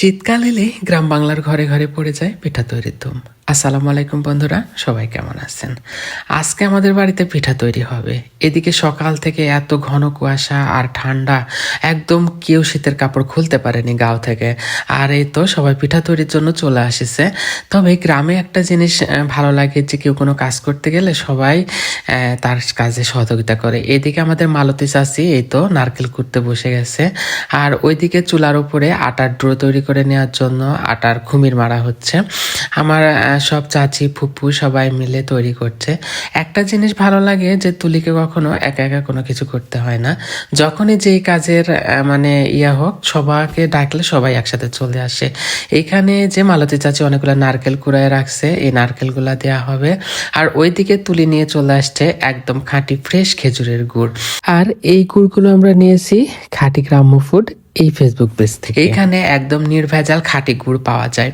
শীতকাল এলে গ্রাম বাংলার ঘরে ঘরে পড়ে যায় পিঠা তৈরির ধুম। আসসালামু আলাইকুম বন্ধুরা, সবাই কেমন আছেন? আজকে আমাদের বাড়িতে পিঠা তৈরি হবে। এদিকে সকাল থেকে এত ঘন কুয়াশা আর ঠান্ডা, একদম কেউ শীতের কাপড় খুলতে পারেনি গাঁও থেকে। আর এই তো সবাই পিঠা তৈরির জন্য চলে আসিছে। তবে গ্রামে একটা জিনিস ভালো লাগে যে কেউ কোনো কাজ করতে গেলে সবাই তার কাজে সহযোগিতা করে। এদিকে আমাদের মালতী চাষি এই তো নারকেল কুটতে বসে গেছে। আর ওইদিকে চুলার উপরে আটার ড্রো তৈরি করে নেওয়ার জন্য আটার খুমির মারা হচ্ছে। আমার সব চাচি, ফুপু সবাই মিলে তৈরি করছে। একটা জিনিস ভালো লাগে যে তুলিকে কখনো একা একা কোনো কিছু করতে হয় না। যখনই যেই কাজের মানে ইয়া হোক সবাইকে ডাকলে সবাই একসাথে চলে আসে। এইখানে যে মালতী চাচি অনেকগুলো নারকেল কুড়ায় রাখছে, এই নারকেলগুলা দেওয়া হবে। আর ওইদিকে তুলি নিয়ে চলে আসছে একদম খাঁটি ফ্রেশ খেজুরের গুড়। আর এই গুড়গুলো আমরা নিয়েছি খাঁটি গ্রাম্য ফুড এই ফেসবুক পেজ থেকে। এখানে একদম নির্ভেজাল খাঁটি গুড় পাওয়া যায়।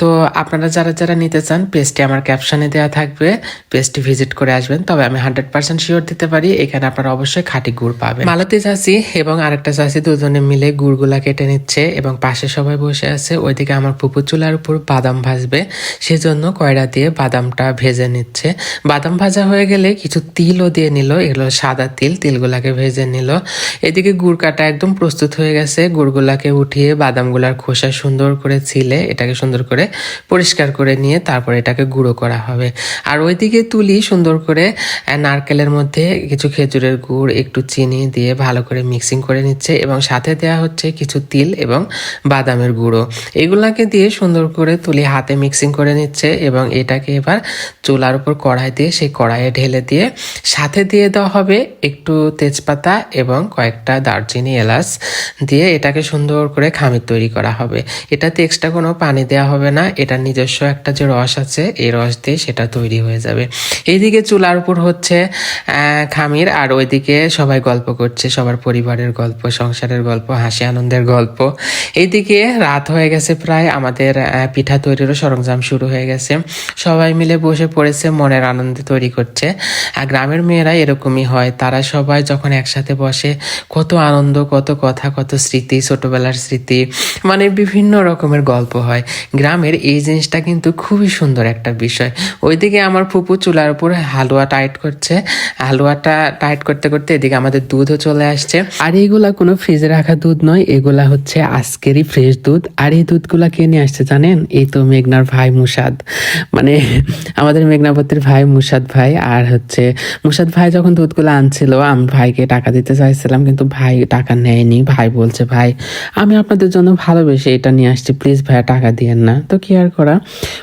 তো আপনারা যারা যারা নিতে চান, পেজটি আমার ক্যাপশনে দেওয়া থাকবে, পেজটি ভিজিট করে আসবেন, তবে আমি হান্ড্রেড পার্সেন্ট শিওর দিতে পারি, এখানে আপনারা অবশ্যই খাঁটি গুড় পাবেন। মালতী চাষি এবং আরেকটা চাষি দুজনে মিলে গুড়গুলা কেটে নিচ্ছে এবং পাশে সবাই বসে আছে, ওইদিকে আমার পুকুর চুলার উপর বাদাম ভাজবে, সেজন্য কয়রা দিয়ে বাদামটা ভেজে নিচ্ছে। বাদাম ভাজা হয়ে গেলে কিছু তিলও দিয়ে নিল, এগুলো সাদা তিল, তিলগুলাকে ভেজে নিল। এদিকে গুড় কাটা একদম প্রস্তুত হয়ে গেছে, গুড়গুলাকে উঠিয়ে বাদামগুলার খোসা সুন্দর করে ছিলে, এটাকে সুন্দর করে পরিষ্কার করে নিয়ে তারপর এটাকে গুঁড়ো করা হবে। আর ওইদিকে তুলি সুন্দর করে নারকেলের মধ্যে কিছু খেজুরের গুড়, একটু চিনি দিয়ে ভালো করে মিক্সিং করে নিচ্ছে এবং সাথে দেওয়া হচ্ছে কিছু তিল এবং বাদামের গুঁড়ো। এগুলাকে দিয়ে সুন্দর করে তুলি হাতে মিক্সিং করে নিচ্ছে এবং এটাকে এবার চুলার উপর কড়াই দিয়ে সেই কড়াইয়ে ঢেলে দিয়ে সাথে দিয়ে দেওয়া হবে একটু তেজপাতা এবং কয়েকটা দারচিনি এলাচ দিয়ে এটাকে সুন্দর করে খামির তৈরি করা হবে। এটাতে এক্সট্রা কোনো পানি দেওয়া হবে না। এটা নিজস্ব একটা যে রস আছে, এই রস দিয়ে সেটা তৈরি হয়ে যাবে। এইদিকে চুলার উপর হচ্ছে খামির, আর ওইদিকে সবাই গল্প করছে, সবার পরিবারের গল্প, সংসারের গল্প, হাসি আনন্দের গল্প। এইদিকে রাত হয়ে গেছে প্রায়, আমাদের পিঠা তৈরিরও সরঞ্জাম শুরু হয়ে গেছে। সবাই মিলে বসে পড়েছে, মনের আনন্দে তৈরি করছে। আর গ্রামের মেয়েরা এরকমই হয়, তারা সবাই যখন একসাথে বসে, কত আনন্দ, কত কথা, কত স্মৃতি, ছোটবেলার স্মৃতি মানে বিভিন্ন রকমের গল্প হয়। গ্রামের এই জিনিসটা কিন্তু খুবই সুন্দর একটা বিষয়। ওইদিকে আমার ফুপু চুলার উপর হালুয়া টাইট করছে। হালুয়াটা টাইট করতে করতে এদিকে আমাদের দুধও চলে আসছে। আর এইগুলা কোনো ফ্রিজে রাখা দুধ নয়, এগুলা হচ্ছে আজকেরই ফ্রেশ দুধ। আর এই দুধগুলা কে নিয়ে আসছে জানেন? এই তো মেঘনার ভাই মুসাদ। মানে আমাদের মেঘনাপতির ভাই মুসাদ ভাই আর হচ্ছে মুসাদ ভাই যখন দুধগুলো আনছিল, আমি ভাইকে টাকা দিতে চাইছিলাম কিন্তু ভাই টাকা নেয়নি। ভাই বলছে, ভাই, আমি আপনাদের জন্য ভালোবেসে এটা নিয়ে আসছি। প্লিজ ভাইয়া টাকা দিয়েন না। তো কি আর করা।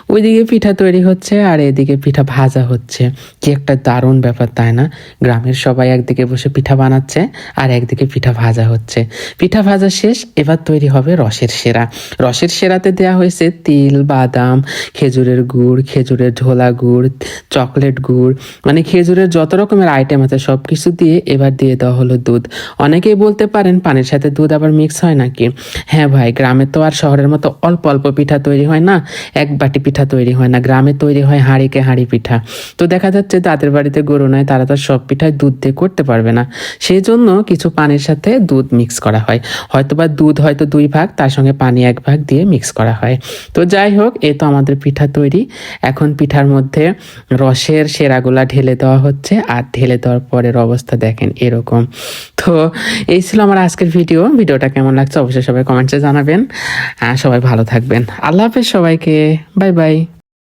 ওইদিকে পিঠা তৈরি হচ্ছে আর এদিকে পিঠা ভাজা হচ্ছে। কি একটা দারুণ ব্যাপার, তাই না? গ্রামের সবাই একদিকে বসে পিঠা বানাচ্ছে আর একদিকে পিঠা ভাজা হচ্ছে। পিঠা ভাজা শেষ, এবার তৈরি হবে রসের সেরা। রসের সেরাতে দেওয়া হয়েছে তিল, বাদাম, খেজুরের গুড়, খেজুরের ঝোলা গুড়, চকলেট গুড়। মানে খেজুরের যত রকমের আইটেম আছে সব কিছু দিয়ে এবার দিয়ে দেওয়া হলো দুধ। অনেকেই বলতে পারেন, পানির সাথে দুধ আবার মিক্স হয় নাকি? হ্যাঁ ভাই, গ্রামে তো আর শহরের মতো অল্প অল্প পিঠা তৈরি হয় না, এক বাটি পিঠা তৈরি হয় না, গ্রামে তৈরি হয় হাঁড়িকে হাঁড়ি পিঠা। তো দেখা যাচ্ছে তাদের বাড়িতে গরু নয় তারা তো সব পিঠায় দুধ দিয়ে করতে পারবে না। সেই জন্য কিছু পানির সাথে দুধ মিক্স করা হয়। হয়তোবা দুধ হয়তো দুই ভাগ, তার সঙ্গে পানি এক ভাগ দিয়ে মিক্স করা হয়। তো যাই হোক, এ তো আমাদের পিঠা তৈরি। এখন পিঠার মধ্যে রসের সেরাগুলা ঢেলে দেওয়া হচ্ছে, আর ঢেলে দেওয়ার পরের অবস্থা দেখেন এরকম। তো এই ছিল আমার আজকের ভিডিও। ভিডিওটা কেমন লাগছে অবশ্যই সবাই কমেন্টসে জানাবেন। সবাই ভালো থাকবেন। আল্লাহ হাফেজ সবাইকে। Bye bye.